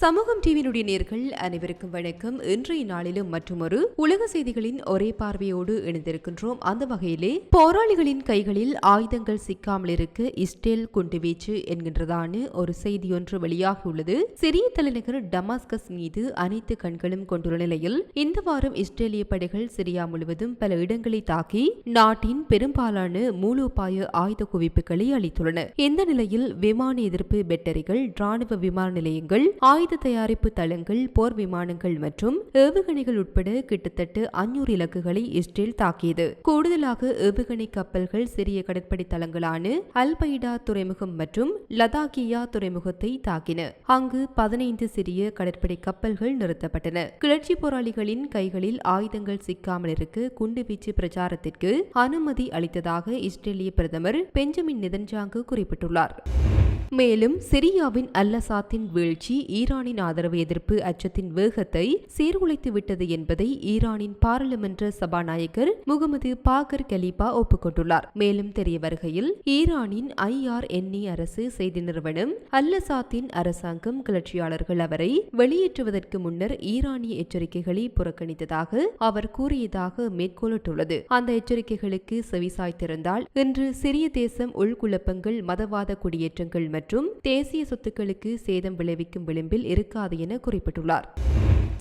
சமூகம் டிவியினுடைய நேர்கள் அனைவருக்கும் வணக்கம். இன்றைய நாளிலும் மற்றொரு உலக செய்திகளின் ஒரே பார்வையோடு இணைந்திருக்கின்றோம். அந்த வகையிலே போராளிகளின் கைகளில் ஆயுதங்கள் சிக்காமல் இருக்க இஸ்ரேல் குண்டுவீச்சு என்கின்றதான ஒரு செய்தி ஒன்று வெளியாகியுள்ளது. சிறிய தலைநகர் டமாஸ்கஸ் மீது அனைத்து கண்களும் கொண்டுள்ள நிலையில் இந்த வாரம் இஸ்ரேலிய படைகள் சிரியா முழுவதும் பல இடங்களை தாக்கி நாட்டின் பெரும்பாலான மூலோபாய ஆயுத குவிப்புகளை அளித்துள்ளன இந்த நிலையில் விமான எதிர்ப்பு பெட்டரிகள் ராணுவ விமான நிலையங்கள் ஆயுத தயாரிப்பு தளங்கள் போர் விமானங்கள் மற்றும் ஏவுகணைகள் உட்பட கிட்டத்தட்ட அஞ்சூறு இலக்குகளை இஸ்ரேல் தாக்கியது. கூடுதலாக ஏவுகணை கப்பல்கள் சிறிய கடற்படை தளங்களான அல்பைடா துறைமுகம் மற்றும் லதாகியா துறைமுகத்தை தாக்கின. அங்கு பதினைந்து சிறிய கடற்படை கப்பல்கள் நிறுத்தப்பட்டன. கிளர்ச்சி போராளிகளின் கைகளில் ஆயுதங்கள் சிக்காமல் இருக்க குண்டுவீச்சு பிரச்சாரத்திற்கு அனுமதி அளித்ததாக இஸ்ரேலிய பிரதமர் பெஞ்சமின் நிதன்ஜாங்கு குறிப்பிட்டுள்ளார். மேலும் சிரியாவின் அல்லசாத்தின் வீழ்ச்சி ஈரானின் ஆதரவு எதிர்ப்பு அச்சத்தின் வேகத்தை சீர்குலைத்து விட்டது என்பதை ஈரானின் பாராளுமன்ற சபாநாயகர் முகமது பாகர் கலீபா ஒப்புக்கொண்டுள்ளார். மேலும் தெரிய வருகையில் ஈரானின் ஐஆர்என்ஏ அரசு செய்தி நிறுவனம் அல்லசாத்தின் அரசாங்கம் கிளர்ச்சியாளர்கள் அவரை வெளியேற்றுவதற்கு முன்னர் ஈரானிய எச்சரிக்கைகளை புறக்கணித்ததாக அவர் கூறியதாக மேற்கோளிட்டுள்ளது. அந்த எச்சரிக்கைகளுக்கு செவிசாய்த்திருந்தால் இன்று சிறிய தேசம் உள்குழப்பங்கள் மதவாத குடியேற்றங்கள் மற்றும் தேசிய சொத்துக்களுக்கு சேதம் விளைவிக்கும் விளிம்பில் இருக்காது என குறிப்பிட்டுள்ளார்.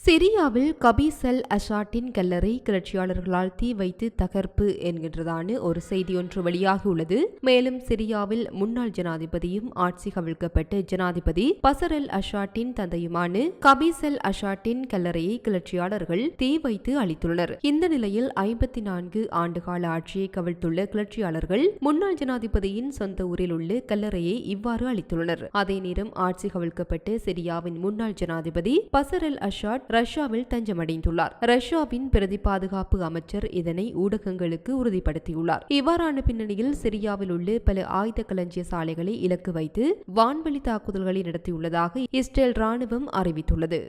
சிரியாவில் கபீசல் அஷாட்டின் கல்லறை கிளர்ச்சியாளர்களால் தீ வைத்து தகர்ப்பு என்கின்றதான ஒரு செய்தி ஒன்று வெளியாகியுள்ளது. மேலும் சிரியாவில் முன்னாள் ஜனாதிபதியும் ஆட்சி கவிழ்க்கப்பட்ட ஜனாதிபதி பசர் அல் அஷாட்டின் தந்தையுமான கபீசல் அஷாட்டின் கல்லறையை கிளர்ச்சியாளர்கள் தீ வைத்து அளித்துள்ளனர் இந்த நிலையில் ஐம்பத்தி நான்கு ஆண்டுகால ஆட்சியை கவிழ்த்துள்ள கிளர்ச்சியாளர்கள் முன்னாள் ஜனாதிபதியின் சொந்த ஊரில் உள்ள கல்லறையை இவ்வாறு அளித்துள்ளனர் அதே நேரம் ஆட்சி கவிழ்க்கப்பட்ட சிரியாவின் முன்னாள் ஜனாதிபதி பசர் அல் அஷாட் ரஷ்யாவில் தஞ்சமடைந்துள்ளார். ரஷ்யாவின் பிரதி பாதுகாப்பு அமைச்சர் இதனை ஊடகங்களுக்கு உறுதிப்படுத்தியுள்ளார். இவ்வாறான பின்னணியில் சிரியாவில் உள்ள பல ஆயுத களஞ்சிய சாலைகளை இலக்கு வைத்து வான்வழி தாக்குதல்களை நடத்தியுள்ளதாக இஸ்ரேல் ராணுவம் அறிவித்துள்ளது.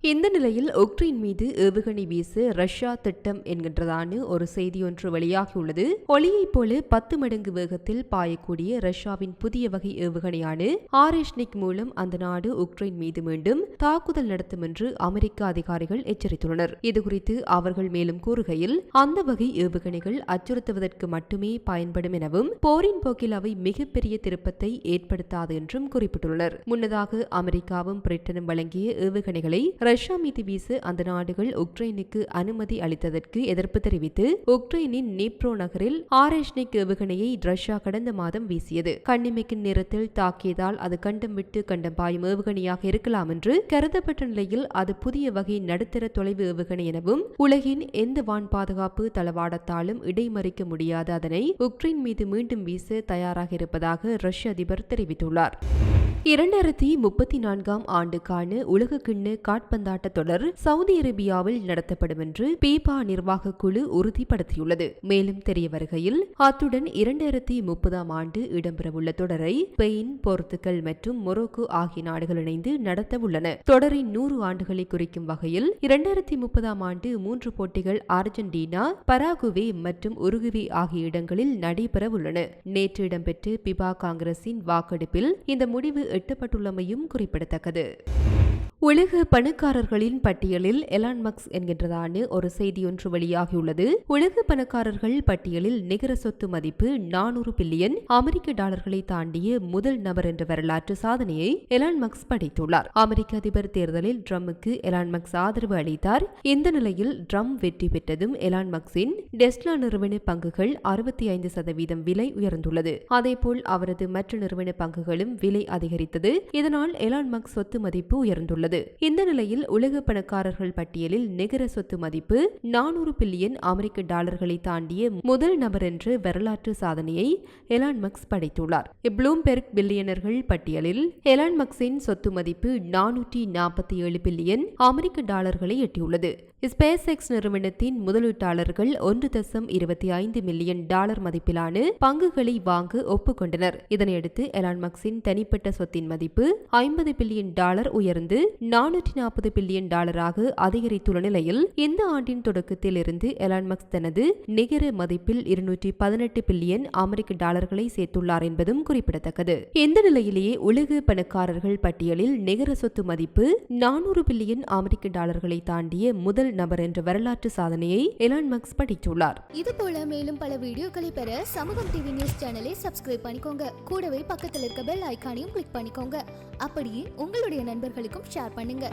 இந்த நிலையில் உக்ரைன் மீது ஏவுகணை வீச ரஷ்யா திட்டம் என்கின்றதான ஒரு செய்தி ஒன்று வெளியாகியுள்ளது. ஒளியைப் போல பத்து மடங்கு வேகத்தில் பாயக்கூடிய ரஷ்யாவின் புதிய வகை ஏவுகணையான ஆரேஷ்னிக் மூலம் அந்த நாடு உக்ரைன் மீது மீண்டும் தாக்குதல் நடத்தும் என்று அமெரிக்க அதிகாரிகள் எச்சரித்துள்ளனர். இதுகுறித்து அவர்கள் மேலும் கூறுகையில் அந்த வகை ஏவுகணைகள் அச்சுறுத்துவதற்கு மட்டுமே பயன்படும் எனவும் போரின் போக்கில் அவை மிகப்பெரிய திருப்பத்தை ஏற்படுத்தாது என்றும் குறிப்பிட்டுள்ளனர். முன்னதாக அமெரிக்காவும் பிரிட்டனும் வழங்கிய ஏவுகணைகளை ரஷ்யா மீது வீச அந்த நாடுகள் உக்ரைனுக்கு அனுமதி அளித்ததற்கு எதிர்ப்பு தெரிவித்து உக்ரைனின் நீப்ரோ நகரில் ஆரேஷ்னிக் ஏவுகணையை ரஷ்யா கடந்த மாதம் வீசியது. கண்ணிமைக்கும் நேரத்தில் தாக்கியதால் அது கண்டம் விட்டு கண்டம் பாயும் ஏவுகணையாக இருக்கலாம் என்று கருதப்பட்ட நிலையில் அது புதிய வகை நடுத்தர தொலைவு ஏவுகணை எனவும் உலகின் எந்த வான் பாதுகாப்பு தளவாடத்தாலும் இடைமறிக்க முடியாத அதனை உக்ரைன் மீது மீண்டும் வீச தயாராக இருப்பதாக ரஷ்ய அதிபர் தெரிவித்துள்ளார். இரண்டாயிரத்தி முப்பத்தி நான்காம் ஆண்டுக்கான உலகக்கிண்ண காட்பந்தாட்ட தொடர் சவுதி அரேபியாவில் நடத்தப்படும் என்று பீபா நிர்வாக குழு உறுதிப்படுத்தியுள்ளது. மேலும் தெரிய வருகையில் அத்துடன் இரண்டாயிரத்தி முப்பதாம் ஆண்டு இடம்பெறவுள்ள தொடரை ஸ்பெயின் போர்த்துகல் மற்றும் மொரோக்கோ ஆகிய நாடுகள் இணைந்து நடத்த உள்ளன. தொடரின் நூறு ஆண்டுகளை குறிக்கும் வகையில் இரண்டாயிரத்தி முப்பதாம் ஆண்டு மூன்று போட்டிகள் அர்ஜென்டினா பராகுவே மற்றும் உருகுவே ஆகிய இடங்களில் நடைபெற உள்ளன நேற்று இடம்பெற்ற பிபா காங்கிரசின் வாக்கெடுப்பில் இந்த முடிவு எட்டப்பட்டுள்ளமையும் குறிப்பிடத்தக்கது. உலக பணக்காரர்களின் பட்டியலில் எலான் மக்ஸ் என்கின்றதான ஒரு செய்தி ஒன்று வெளியாகியுள்ளது. உலக பணக்காரர்கள் பட்டியலில் நிகர சொத்து மதிப்பு நானூறு பில்லியன் அமெரிக்க டாலர்களை தாண்டிய முதல் நபர் என்ற வரலாற்று சாதனையை எலான் மக்ஸ் படைத்துள்ளார். அமெரிக்க அதிபர் தேர்தலில் ட்ரம்முக்கு எலான் மக்ஸ் ஆதரவு அளித்தார். இந்த நிலையில் ட்ரம்ப் வெற்றி பெற்றதும் எலான் மக்ஸின் டெஸ்லா நிறுவன பங்குகள் அறுபத்தி ஐந்து சதவீதம் விலை உயர்ந்துள்ளது. அதேபோல் அவரது மற்ற நிறுவன பங்குகளும் விலை அதிகரித்தது. இதனால் எலான் மக்ஸ் சொத்து மதிப்பு உயர்ந்துள்ளது. உள்ளது. இந்த நிலையில் உலக பணக்காரர்கள் பட்டியலில் நிகர சொத்து மதிப்பு நானூறு பில்லியன் அமெரிக்க டாலர்களை தாண்டிய முதல் நபர் என்ற வரலாற்று சாதனையை எலான் மக்ஸ் படைத்துள்ளார். ப்ளூம்பெர்க் பில்லியனர்கள் பட்டியலில் எலான் மக்ஸின் சொத்து மதிப்பு நானூற்றி நாற்பத்தி ஏழு பில்லியன் அமெரிக்க டாலர்களை எட்டியுள்ளது. ஸ்பேஸ் எக்ஸ் நிறுவனத்தின் முதலீட்டாளர்கள் ஒன்று தசம் இருபத்தி ஐந்து மில்லியன் டாலர் மதிப்பிலான பங்குகளை வாங்க ஒப்புக்கொண்டனர். இதனையடுத்து எலான் மக்ஸின் தனிப்பட்ட சொத்தின் மதிப்பு ஐம்பது பில்லியன் டாலர் உயர்ந்து நானூற்றி நாற்பது பில்லியன் டாலராக அதிகரித்துள்ள நிலையில் இந்த ஆண்டின் தொடக்கத்தில் இருந்து எலான் மக்ஸ் தனது நிகர மதிப்பில் இருநூற்றி பதினெட்டு பில்லியன் அமெரிக்க டாலர்களை சேர்த்துள்ளார் என்பதும் குறிப்பிடத்தக்கது. இந்த நிலையிலேயே உலக பணக்காரர்கள் பட்டியலில் நிகர சொத்து மதிப்பு நானூறு பில்லியன் அமெரிக்க டாலர்களை தாண்டிய முதல் நபர் என்ற வரலாற்று சாதனையை எலான் மக்ஸ் படித்துள்ளார். இது போல மேலும் பல வீடியோக்களை பெற சமூகம் டிவி நியூஸ் சேனலை சப்ஸ்கிரைப் பண்ணிக்கோங்க. கூடவே பக்கத்தில் இருக்க பெல் ஐகானையும் கிளிக் பண்ணிக்கோங்க. அப்படியே உங்களுடைய நண்பர்களுக்கும் ஷேர் பண்ணுங்க.